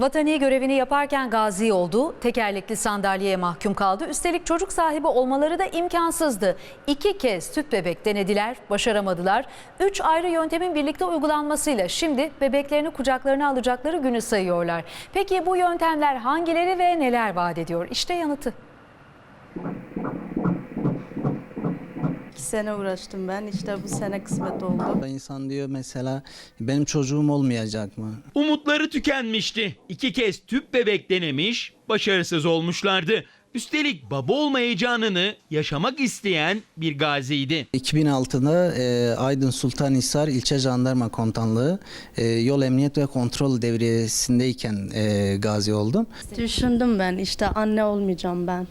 Vatani görevini yaparken gazi oldu, tekerlekli sandalyeye mahkum kaldı. Üstelik çocuk sahibi olmaları da imkansızdı. İki kez tüp bebek denediler, başaramadılar. Üç ayrı yöntemin birlikte uygulanmasıyla şimdi bebeklerini kucaklarına alacakları günü sayıyorlar. Peki bu yöntemler hangileri ve neler vaat ediyor? İşte yanıtı. İki sene uğraştım ben. İşte bu sene kısmet oldu. İnsan diyor mesela benim çocuğum olmayacak mı? Umutları tükenmişti. İki kez tüp bebek denemiş, başarısız olmuşlardı. Üstelik baba olma heyecanını yaşamak isteyen bir gaziydi. 2006'da e, Aydın Sultanhisar İlçe Jandarma Komutanlığı e, yol emniyet ve kontrol devriyesindeyken e, gazi oldum. Düşündüm ben işte anne olmayacağım ben.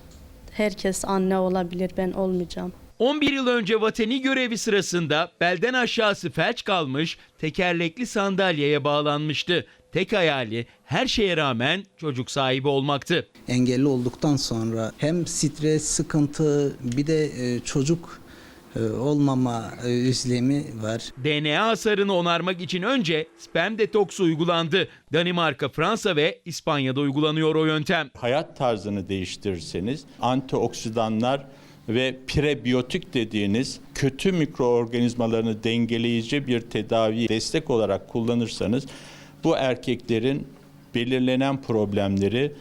Herkes anne olabilir ben olmayacağım. 11 yıl önce vatani görevi sırasında belden aşağısı felç kalmış, tekerlekli sandalyeye bağlanmıştı. Tek hayali her şeye rağmen çocuk sahibi olmaktı. Engelli olduktan sonra hem stres, sıkıntı bir de e, çocuk e, olmama e, üzlemi var. DNA hasarını onarmak için önce sperm detoksu uygulandı. Danimarka, Fransa ve İspanya'da uygulanıyor o yöntem. hayat tarzını değiştirirseniz antioksidanlar ve prebiyotik dediğiniz kötü mikroorganizmalarını dengeleyici bir tedavi destek olarak kullanırsanız bu erkeklerin belirlenen problemleri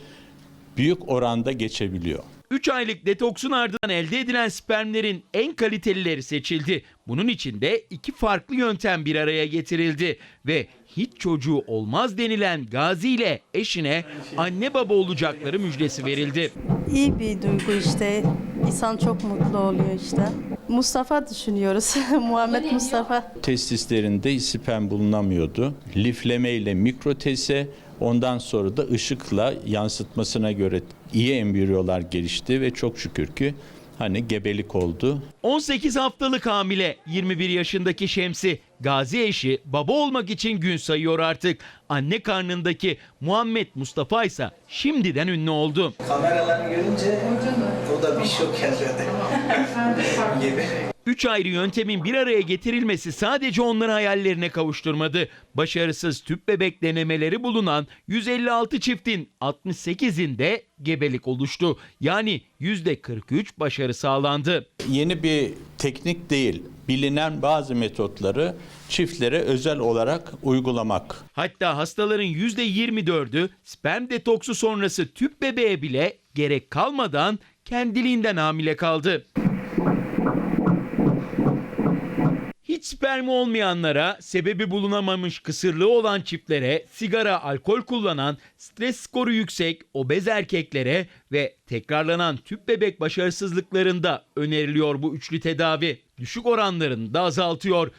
büyük oranda geçebiliyor. 3 aylık detoksun ardından elde edilen spermlerin en kalitelileri seçildi. Bunun için de iki farklı yöntem bir araya getirildi ve hiç çocuğu olmaz denilen Gazi ile eşine anne baba olacakları müjdesi verildi. İyi bir duygu işte. İnsan çok mutlu oluyor işte. Mustafa düşünüyoruz. Muhammed Mustafa. Testislerinde sperm bulunamıyordu. Lifleme ile mikrotese ondan sonra da ışıkla yansıtmasına göre iyi embriyolar gelişti ve çok şükür ki hani gebelik oldu. 18 haftalık hamile 21 yaşındaki Şemsi Gazi eşi baba olmak için gün sayıyor artık. Anne karnındaki Muhammed Mustafa ise şimdiden ünlü oldu. Kameraları görünce o da bir şok yaşadı. gibi. 3 ayrı yöntemin bir araya getirilmesi sadece onları hayallerine kavuşturmadı. Başarısız tüp bebek denemeleri bulunan 156 çiftin 68'inde gebelik oluştu. Yani %43 başarı sağlandı. Yeni bir teknik değil, bilinen bazı metotları çiftlere özel olarak uygulamak. Hatta hastaların %24'ü sperm detoksu sonrası tüp bebeğe bile gerek kalmadan kendiliğinden hamile kaldı. Hiç spermi olmayanlara, sebebi bulunamamış kısırlığı olan çiftlere, sigara, alkol kullanan, stres skoru yüksek, obez erkeklere ve tekrarlanan tüp bebek başarısızlıklarında öneriliyor bu üçlü tedavi. Düşük oranlarını da azaltıyor.